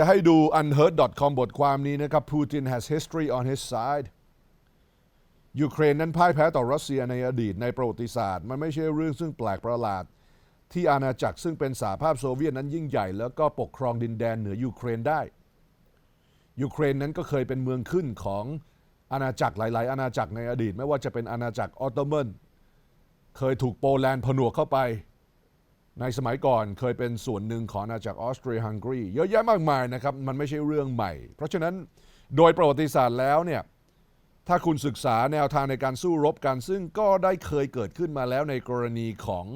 จะให้ดู unheard.com บทความนี้นะครับ Putin has history on his side ยูเครนนั้นพ่ายแพ้ต่อรัสเซียในอดีตในประวัติศาสตร์ มันไม่ใช่เรื่องซึ่งแปลกประหลาด ที่อาณาจักรซึ่งเป็นสหภาพโซเวียตนั้นยิ่งใหญ่ แล้วก็ปกครองดินแดนเหนือยูเครนได้ยูเครนนั้นก็เคยเป็นเมืองขึ้นของอาณาจักรหลาย ๆ อาณาจักรในอดีต ไม่ว่าจะเป็นอาณาจักรออตโตมันเคยถูกโปแลนด์ผนวกเข้าไป ในสมัยก่อนเคยเป็นส่วนหนึ่งของอาณาจักรออสเตรียฮังการีเยอะแยะมากมายนะครับ มันไม่ใช่เรื่องใหม่ เพราะฉะนั้นโดยประวัติศาสตร์แล้วเนี่ยถ้าคุณศึกษาแนวทางในการสู้รบกัน ซึ่งก็ได้เคยเกิดขึ้นมาแล้วในกรณีของ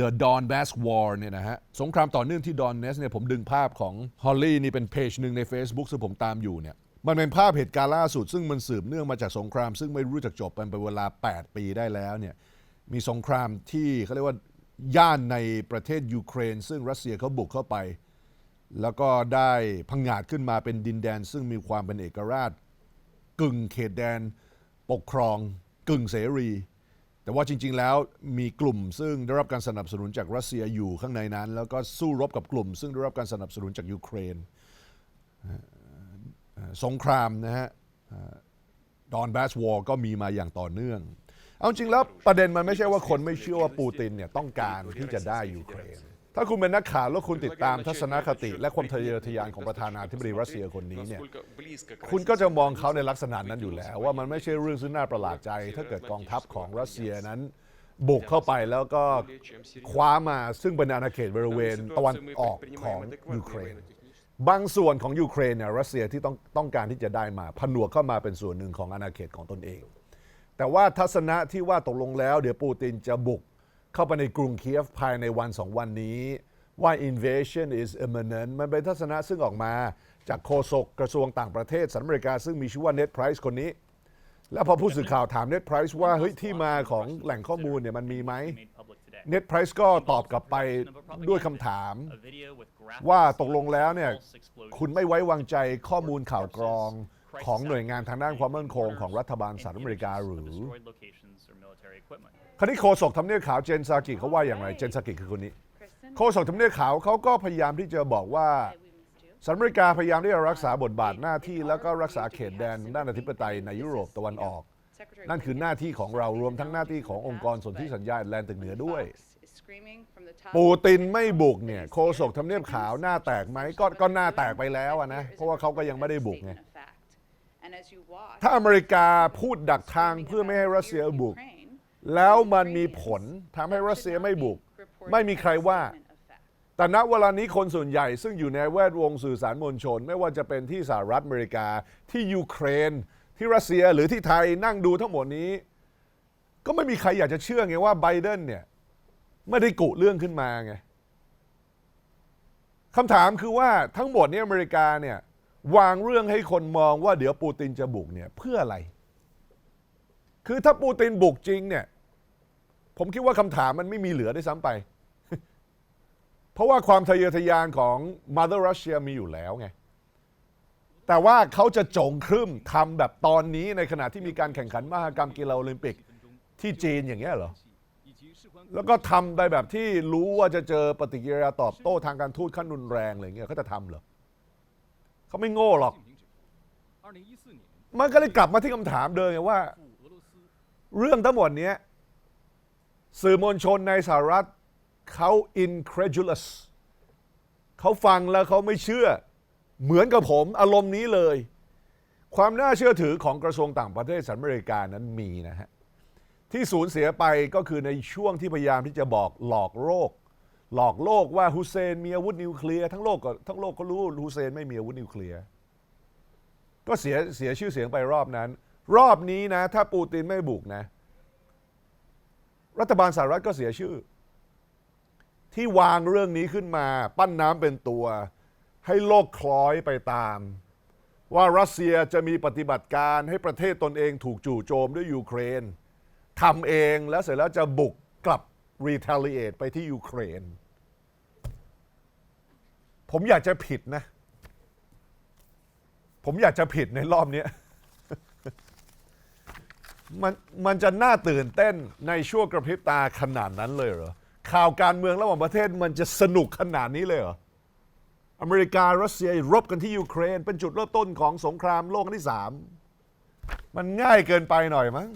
The Donbass War เนี่ยนะฮะสงครามต่อเนื่องที่ Donetsk เนี่ยผมดึงภาพของฮอลลี่นี่เป็นเพจหนึ่งใน Facebook ซึ่งผมตามอยู่เนี่ยมันเป็นภาพเหตุการณ์ล่าสุด ซึ่งมันสืบเนื่องมาจากสงคราม ซึ่งไม่รู้จักจบเป็นไปเวลา 8 ปีได้แล้วเนี่ยมีสงครามที่เขาเรียกว่า ย่านในประเทศยูเครน ซึ่งรัสเซียเขาบุกเข้าไป แล้วก็ได้พังงาดขึ้นมาเป็นดินแดน ซึ่งมีความเป็นเอกราช กึ่งเขตแดน ปกครอง กึ่งเสรี แต่ว่าจริง ๆ แล้วมีกลุ่มซึ่งได้รับการสนับสนุนจากรัสเซียอยู่ข้างในนั้น แล้วก็สู้รบกับกลุ่ม ซึ่งได้รับการสนับสนุนจากยูเครนสงครามนะฮะดอนแบสวอร์ก็มีมาอย่างต่อเนื่อง เอาจริงแล้วประเด็นมันไม่ใช่ว่าคนไม่เชื่อว่าปูตินเนี่ยต้องการที่จะได้ยูเครน ถ้าคุณเป็นนักข่าวแล้วคุณติดตามทัศนคติ และความทะเยอทะยานของประธานาธิบดีรัสเซียคนนี้เนี่ยคุณก็จะมองเขาในลักษณะนั้นอยู่แล้ว ว่ามันไม่ใช่เรื่องซึ่งน่าประหลาดใจ ถ้าเกิดกองทัพของรัสเซียนั้นบุกเข้าไปแล้วก็คว้ามาซึ่งเป็นอาณาเขตบริเวณตะวันออกของยูเครน บางส่วนของยูเครนเนี่ยรัสเซียที่ต้องต้องการที่จะได้มาผนวกเข้ามาเป็นส่วนหนึ่งของอาณาเขตของตนเอง แต่ว่าทัศนะที่ว่าตกลงแล้ว เดี๋ยวปูตินจะบุกเข้าไปในกรุงเคียฟภายในวันสองวันนี้ว่า invasion is imminent มันเป็นทัศนะซึ่งออกมาจากโฆษกกระทรวงต่างประเทศสหรัฐอเมริกาซึ่งมีชื่อว่า Ned Price คนนี้ แล้วพอผู้สื่อข่าวถาม Ned Price ว่าเฮ้ยที่มาของแหล่งข้อมูลเนี่ยมันมีไหม Ned Price ก็ตอบกลับไปด้วยคำถาม ว่าตกลงแล้วเนี่ยคุณไม่ไว้วางใจข้อมูลข่าวกรอง ของหน่วยงานทางด้านความมั่นคงของรัฐบาลสหรัฐอเมริกาหรือคราวนี้โฆษกทำเนียบขาวเจนซากิเขาว่าอย่างไร เจนซากิคือคนนี้ โฆษกทำเนียบขาวเขาก็พยายามที่จะบอกว่าสหรัฐอเมริกาพยายามที่จะรักษาบทบาทหน้าที่ แล้วก็รักษาเขตแดนด้านอธิปไตยในยุโรปตะวันออก นั่นคือหน้าที่ของเรารวมทั้งหน้าที่ขององค์กรสนธิสัญญาแลนด์ตึกเหนือด้วยปูตินไม่บุกเนี่ยโฆษกทำเนียบขาวหน้าแตกไหมก็ก็หน้าแตกไปแล้วอะนะเพราะว่าเขาก็ยังไม่ได้บุกไง ถ้าอเมริกาพูดดักทางเพื่อไม่ให้รัสเซียบุก แล้วมันมีผลทำให้รัสเซียไม่บุก ไม่มีใครว่า แต่ณเวลานี้คนส่วนใหญ่ซึ่งอยู่ในแวดวงสื่อสารมวลชน ไม่ว่าจะเป็นที่สหรัฐอเมริกาที่ยูเครน ที่รัสเซียหรือที่ไทยนั่งดูทั้งหมดนี้ ก็ไม่มีใครอยากจะเชื่อไงว่าไบเดนเนี่ยไม่ได้กุเรื่องขึ้นมาไงคำถามคือว่าทั้งหมดนี้อเมริกาเนี่ย วางเรื่องให้คนมองว่าเดี๋ยวปูตินจะบุกเนี่ยเพื่ออะไร คือถ้าปูตินบุกจริงเนี่ยผมคิดว่าคำถามมันไม่มีเหลือได้ซ้ำไป เพราะว่าความทะเยอทะยานของ Mother Russia มีอยู่แล้วไง แต่ว่าเขาจะโจงครึ่มทำแบบตอนนี้ในขณะที่มีการแข่งขันมหกรรมกีฬาโอลิมปิกที่จีนอย่างเงี้ยเหรอ แล้วก็ทำไปแบบที่รู้ว่าจะเจอปฏิกิริยาตอบโต้ทางการทูตขั้นรุนแรงอะไรเงี้ยเขาจะทำเหรอ เขาไม่โง่หรอก มันก็เลยกลับมาที่คำถามเดิมไงว่า เรื่องทั้งหมดเนี้ยสื่อมวลชนในสหรัฐเขา incredulous เขาฟังแล้วเขาไม่เชื่อ เหมือนกับผมอารมณ์นี้เลย ความน่าเชื่อถือของกระทรวงต่างประเทศสหรัฐอเมริกานั้นมีนะฮะ ที่สูญเสียไปก็คือในช่วงที่พยายามที่จะบอกหลอกโลก หลอกโลกว่าฮุเซนมีอาวุธนิวเคลียร์ทั้งโลกก็ทั้งโลกก็รู้ฮุเซนไม่มีอาวุธนิวเคลียร์ก็เสียเสียชื่อเสียงไปรอบนั้น รอบนี้นะ ถ้าปูตินไม่บุกนะ รัฐบาลสหรัฐก็เสียชื่อ ที่วางเรื่องนี้ขึ้นมา ปั้นน้ำเป็นตัว ให้โลกคล้อยไปตาม ว่ารัสเซียจะมีปฏิบัติการให้ประเทศตนเองถูกจู่โจมด้วยยูเครนทำเองแล้วเสร็จแล้วจะบุกกลับ retaliate ไปที่ยูเครน ผมอยากจะผิดนะ ผมอยากจะผิดในรอบนี้มันมันจะน่าตื่นเต้นในช่วงกระพริบตาขนาดนั้นเลยเหรอ ข่าวการเมืองระหว่างประเทศมันจะสนุกขนาดนี้เลยเหรอ อเมริการัสเซียรบกันที่ยูเครน เป็นจุดเริ่มต้นของสงครามโลกครั้งที่สามมันง่ายเกินไปหน่อยมั้ง